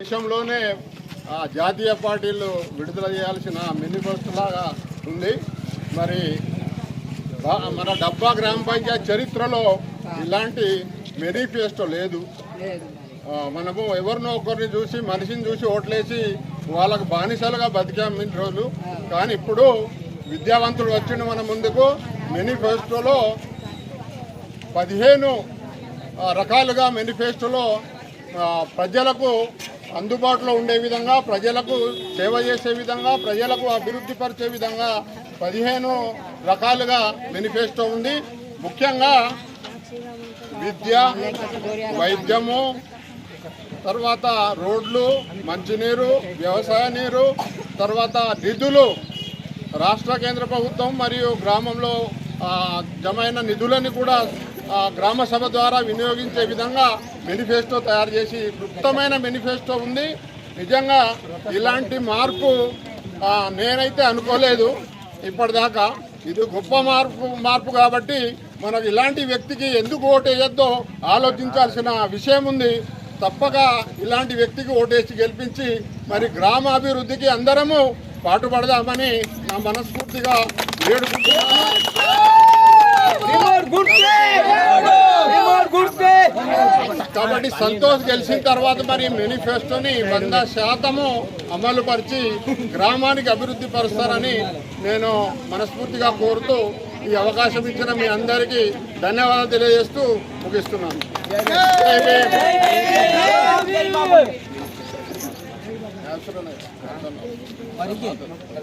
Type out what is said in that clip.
దేశంలోనే ఆ, జాతీయ పార్టీలు విడుదల చేయాల్సిన మేనిఫెస్టోలాగా ఉంది. మరి మన డబ్బా గ్రామ పంచాయతీ చరిత్రలో ఇలాంటి మేనిఫెస్టో లేదు. మనము ఎవరినో ఒకరిని చూసి మనిషిని చూసి ఓట్లేసి వాళ్ళకు బానిసలుగా బతికాం ఇన్ని రోజులు. కానీ ఇప్పుడు విద్యావంతుడు వచ్చిండు మన ముందుకు. మేనిఫెస్టోలో పదిహేను రకాలుగా మేనిఫెస్టోలో ప్రజలకు అందుబాటులో ఉండే విధంగా ప్రజలకు సేవ చేసే విధంగా ప్రజలకు అభివృద్ధి పరిచే విధంగా పదిహేను రకాలుగా మేనిఫెస్టో ఉంది. ముఖ్యంగా విద్య వైద్యము తర్వాత రోడ్లు మంచినీరు వ్యవసాయ నీరు తర్వాత నిధులు రాష్ట్ర కేంద్ర ప్రభుత్వం మరియు గ్రామంలో జమైన నిధులని కూడా గ్రామ సభ ద్వారా వినియోగించే విధంగా మేనిఫెస్టో తయారు చేసి క్లుప్తమైన మేనిఫెస్టో ఉంది. నిజంగా ఇలాంటి మార్పు నేనైతే అనుకోలేదు. ఇప్పటిదాకా ఇది గొప్ప మార్పు మార్పు కాబట్టి మనకు ఇలాంటి వ్యక్తికి ఎందుకు ఓటేయద్దో ఆలోచించాల్సిన విషయం ఉంది. తప్పక ఇలాంటి వ్యక్తికి ఓటేసి గెలిపించి మరి గ్రామాభివృద్ధికి అందరము పాటుపడదామని నా మనస్ఫూర్తిగా వేడుకుంటున్నాను. కాబట్టి సంతోష్ గెలిచిన తర్వాత మరి మేనిఫెస్టోని వంద శాతము అమలు పరిచి గ్రామానికి అభివృద్ధి పరుస్తారని నేను మనస్ఫూర్తిగా కోరుతూ ఈ అవకాశం ఇచ్చిన మీ అందరికీ ధన్యవాదాలు తెలియజేస్తూ ముగిస్తున్నాను.